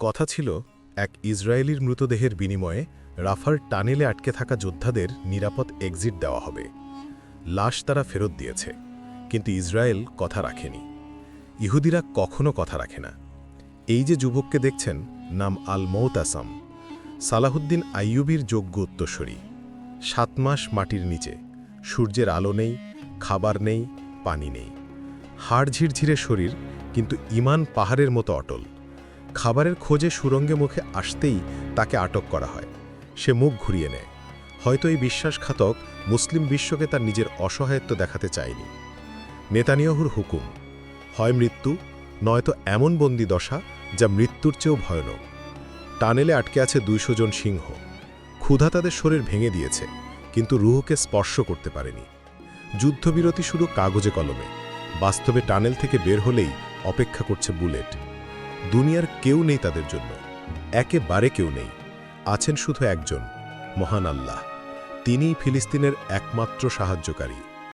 কথা ছিল, এক ইসরায়েলির মৃতদেহের বিনিময়ে রাফার টানেলে আটকে থাকা যোদ্ধাদের নিরাপদ এক্সিট দেওয়া হবে। লাশ তারা ফেরত দিয়েছে, কিন্তু ইসরায়েল কথা রাখেনি। ইহুদিরা কখনো কথা রাখে না। এই যে যুবককে দেখছেন, নাম আল মৌত মৌতাসাম সালাহুদ্দিন আইয়ুবির যোগ্য উত্তরসূরি। সাত মাস মাটির নিচে, সূর্যের আলো নেই, খাবার নেই, পানি নেই। হাড় ঝিরঝিরে শরীর, কিন্তু ইমান পাহাড়ের মতো অটল। খাবারের খোঁজে সুরঙ্গে মুখে আসতেই তাকে আটক করা হয়। সে মুখ ঘুরিয়ে নেয়। হয়তো এই বিশ্বাসঘাতক মুসলিম বিশ্বকে তার নিজের অসহায়ত্ব দেখাতে চায়নি। নেতানিয়াহুর হুকুম, হয় মৃত্যু, নয়তো এমন বন্দি দশা যা মৃত্যুর চেয়েও ভয়ানক। টানেলে আটকে আছে দুইশো জন সিংহ। ক্ষুধা তাদের শরীর ভেঙে দিয়েছে, কিন্তু রুহকে স্পর্শ করতে পারেনি। যুদ্ধবিরতি শুরু কাগজে কলমে। বাস্তবে টানেল থেকে বের হলেই অপেক্ষা করছে বুলেট। দুনিয়ার কেউ নেই তাদের জন্য। একেবারে কেউ নেই। আছেন শুধু একজন, মহান আল্লাহ। তিনিই ফিলিস্তিনের একমাত্র সাহায্যকারী।